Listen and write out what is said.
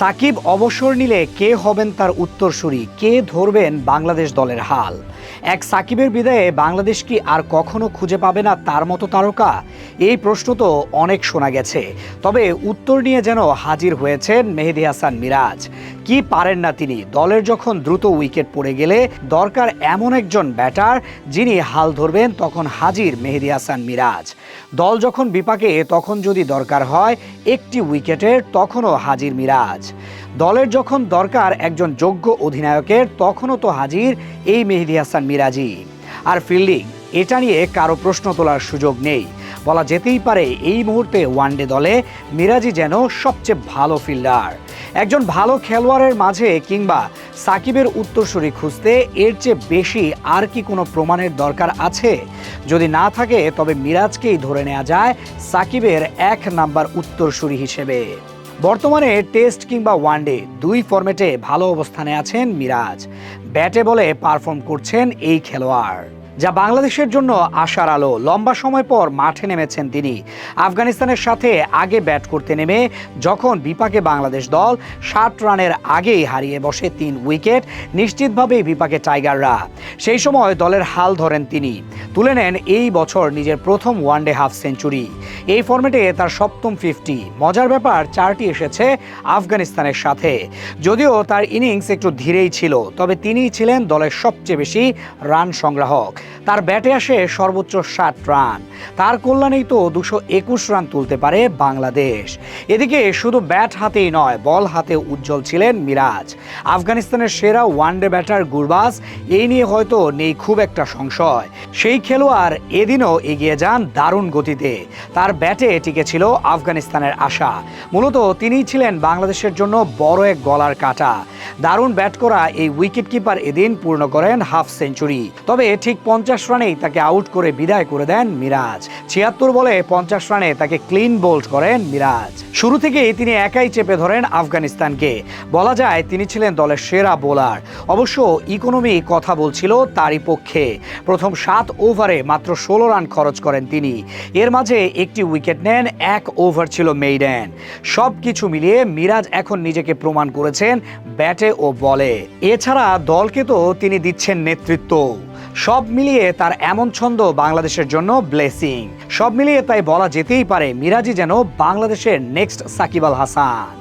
সাকিব অবসর নিলে কে হবেন তার উত্তরসূরি? কে ধরবেন বাংলাদেশ দলের হাল? এক সাকিবের বিদায়ে বাংলাদেশ কি আর কখনো খুঁজে পাবে না তার মতো তারকা? এই প্রশ্ন তো অনেক শোনা গেছে। তবে উত্তর নিয়ে যেন হাজির হয়েছেন মেহেদি হাসান মিরাজ। কি পারেন না তিনি? দলের যখন দ্রুত উইকেট পড়ে গেলে দরকার এমন একজন ব্যাটার যিনি হাল ধরবেন তখন হাজির মেহেদি হাসান মিরাজ। দল যখন বিপাকে, তখন যদি দরকার হয় একটি উইকেটের, তখনও হাজির মিরাজ। দলের যখন দরকার একজন যোগ্য অধিনায়কের, তখনও তো হাজির এই মেহেদি হাসান মিরাজি। আর ফিল্ডিং, এটা নিয়ে কারও প্রশ্ন তোলার সুযোগ নেই। বলা যেতেই পারে এই মুহূর্তে ওয়ানডে দলে মিরাজি যেন সবচেয়ে ভালো ফিল্ডার। একজন ভালো খেলোয়াড়ের মাঝে কিংবা সাকিবের উত্তরসূরি খুঁজতে এর চেয়ে বেশি আর কি কোনো প্রমাণের দরকার আছে? যদি না থাকে, তবে মিরাজকেই ধরে নেওয়া যায় সাকিবের এক নাম্বার উত্তরসূরি হিসেবে। বর্তমানে টেস্ট কিংবা ওয়ানডে দুই ফরম্যাটে ভালো অবস্থানে আছেন মিরাজ। ব্যাটে বলে পারফর্ম করছেন এই খেলোয়াড়। যা বাংলাদেশের জন্য আশার আলো। লম্বা সময় পর মাঠে নেমেছেন তিনি। আফগানিস্তানের সাথে আগে ব্যাট করতে নেমে যখন বিপাকে বাংলাদেশ দল, ষাট রানের আগেই হারিয়ে বসে তিন উইকেট, নিশ্চিতভাবেই বিপাকে টাইগাররা। সেই সময় দলের হাল ধরেন তিনি। তুলে নেন এই বছর নিজের প্রথম ওয়ানডে হাফ সেঞ্চুরি এই ফর্মেটে তার সপ্তম ফিফটি মজার ব্যাপার, চারটি এসেছে আফগানিস্তানের সাথে। যদিও তার ইনিংস একটু ধীরেই ছিল, তবে তিনিই ছিলেন দলের সবচেয়ে বেশি রান সংগ্রাহক। তার ব্যাটে আসে সর্বোচ্চ ষাট রান। তার কল্যাণেই তো দুশো একুশ রান তুলতে পারে বাংলাদেশ। এদিকে শুধু ব্যাট হাতেই নয়, বল হাতে উজ্জ্বল ছিলেন মিরাজ। আফগানিস্তানের সেরা ওয়ানডে ব্যাটার গুরবাজ, এই নিয়ে হয়তো নেই খুব একটা সংশয়। সেই খেলোয়াড় এদিনও এগিয়ে যান দারুণ গতিতে। তার ব্যাটে টিকে ছিল আফগানিস্তানের আশা। মূলত তিনিই ছিলেন বাংলাদেশের জন্য বড় এক গলার কাটা। দারুণ ব্যাট করা এই উইকেট কিপার এদিন পূর্ণ করেন হাফ সেঞ্চুরি। তবে ঠিক পঞ্চাশ রানেই তাকে আউট করে বিদায় করে দেন মিরাজ। ছিয়াত্তর বলে পঞ্চাশ রানে তাকে ক্লিন বোল্ড করেন মিরাজ। শুরু থেকেই তিনি একাই চেপে ধরেন আফগানিস্তানকে। বলা যায় তিনি ছিলেন দলের সেরা বোলার। অবশ্য ইকোনমি কথা বলছিল তারই পক্ষে। প্রথম সাত ওভারে মাত্র ষোলো রান খরচ করেন তিনি। এর মাঝে একটি উইকেট নেন, এক ওভার ছিল মেইডেন। সব কিছু মিলিয়ে মিরাজ এখন নিজেকে প্রমাণ করেছেন ব্যাটে ও বলে। এছাড়া দলকে তো তিনি দিচ্ছেন নেতৃত্ব। সব মিলিয়ে তার এমন ছন্দ বাংলাদেশের জন্য ব্লেসিং। সব মিলিয়ে তাই বলা যেতেই পারে মিরাজি যেন বাংলাদেশের নেক্সট সাকিব আল হাসান।